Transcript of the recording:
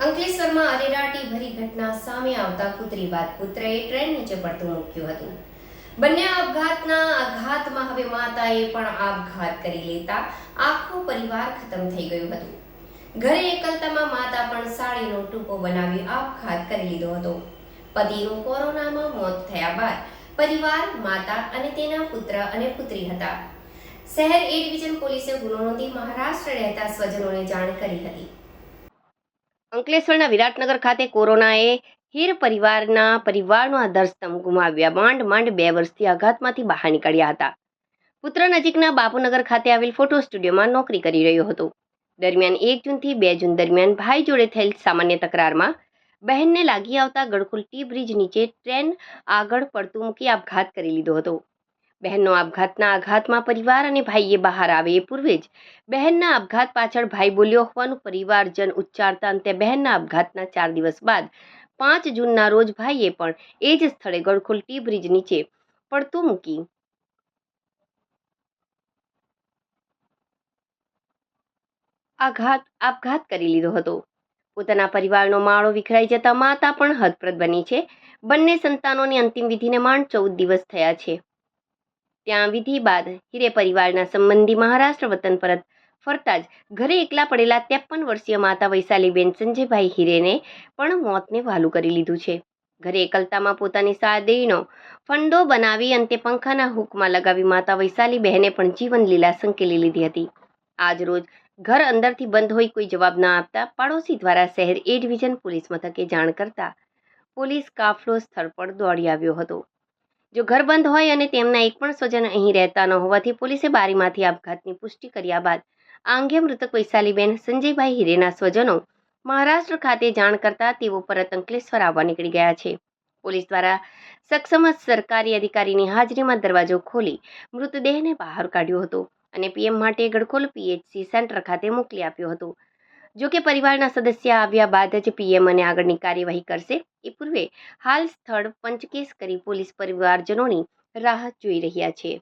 અંકલેશ્વરમાં અરેરાટી ભરી ઘટના સામે આવતા કૂતરી બાદ પુત્રએ ટ્રેન નીચે પડતું મૂક્યું હતું. બંને આપઘાતના આઘાતમાં હવે માતાએ પણ આપઘાત કરી લેતા આખો પરિવાર ખતમ થઈ ગયું હતું. ઘરે એકલતામાં માતા પણ સાડીનો ટૂંકો બનાવી આપઘાત કરી લીધો હતો. પતિનું કોરોનામાં મોત થયા બાદ પરિવાર, માતા અને તેના પુત્ર અને પુત્રી હતા. શહેર એ ડિવિઝન પોલીસે ગુનો નોંધી મહારાષ્ટ્ર રહેતા સ્વજનોને જાણ કરી હતી. અંકલેશ્વરના વિરાટનગર ખાતે કોરોનાએ હીર પરિવારના પરિવારનો આધારસ્તંભ ગુમાવ્યા. માંડ માંડ બે વર્ષથી આઘાતમાંથી બહાર નીકળ્યા હતા. પુત્ર નજીકના બાપુનગર ખાતે આવેલ ફોટો સ્ટુડિયોમાં નોકરી કરી રહ્યો હતો. દરમિયાન એક જૂનથી બે જૂન દરમિયાન ભાઈ જોડે થયેલ સામાન્ય તકરારમાં બહેનને લાગી આવતા ગડખુલ ટી બ્રિજ નીચે ટ્રેન આગળ પડતું મૂકી આપઘાત કરી લીધો હતો. બહેનનો આપઘાતના આઘાતમાં પરિવાર અને ભાઈએ બહાર આવે એ પૂર્વે જ બહેનના આપઘાત પાછળ ભાઈ બોલ્યો હોવાનું પરિવારજન ઉચ્ચારતા અંતે બહેનના આપઘાતના ચાર દિવસ બાદ પાંચ જૂનના રોજ ભાઈએ પણ એ જ સ્થળે ગળખોલ ટી બ્રિજ નીચે પડતું મૂકી. આઘાત, આપઘાત કરી લીધો હતો. પોતાના પરિવારનો માળો વિખરાઈ જતા માતા પણ હદપ્રદ બની છે. બંને સંતાનોની અંતિમ વિધિને માંડ ચૌદ દિવસ થયા છે. ત્યાં વિધિ બાદ હિરે પરિવારના સંબંધી મહારાષ્ટ્ર વતન પરત ફરતા જ ઘરે એકલા પડેલા ત્રેપન વર્ષીય માતા વૈશાલીબેન સંજયભાઈ હિરેને પણ મોતને વહાલું કરી લીધું છે. ઘરે એકલતામાં પોતાની સાદેયનો ફંડો બનાવી અંતે પંખાના હુકમાં લગાવી માતા વૈશાલી બહેને પણ જીવન લીલા સંકેલી લીધી હતી. આજ રોજ ઘર અંદરથી બંધ હોઈ કોઈ જવાબ ના આપતા પાડોશી દ્વારા શહેર એ ડિવિઝન પોલીસ મથકે જાણ કરતા પોલીસ કાફલો સ્થળ પર દોડી આવ્યો હતો. જો ઘર બંધ હોય અને તેમના એક પણ સ્વજન અહીં રહેતા ન હોવાથી પોલીસે બારીમાંથી આપઘાતની પુષ્ટિ કર્યા બાદ આ અંગે મૃતક વૈશાલીબેન, સંજયભાઈ હિરેના સ્વજનો મહારાષ્ટ્ર ખાતે જાણ કરતા તેઓ પરત અંકલેશ્વર આવવા નીકળી ગયા છે. પોલીસ દ્વારા સક્ષમ સરકારી અધિકારીની હાજરીમાં દરવાજો ખોલી મૃતદેહને બહાર કાઢ્યો હતો અને પીએમ માટે ગડખોલ પીએચસી સેન્ટર ખાતે મોકલી આપ્યો હતો. જો કે પરિવારના સદસ્ય આવ્યા બાદ જ પીએમ અને આગળની કાર્યવાહી કરશે. એ પૂર્વે હાલ સ્થળ પંચકેસ કરી પોલીસ પરિવારજનોની રાહ જોઈ રહ્યા છે.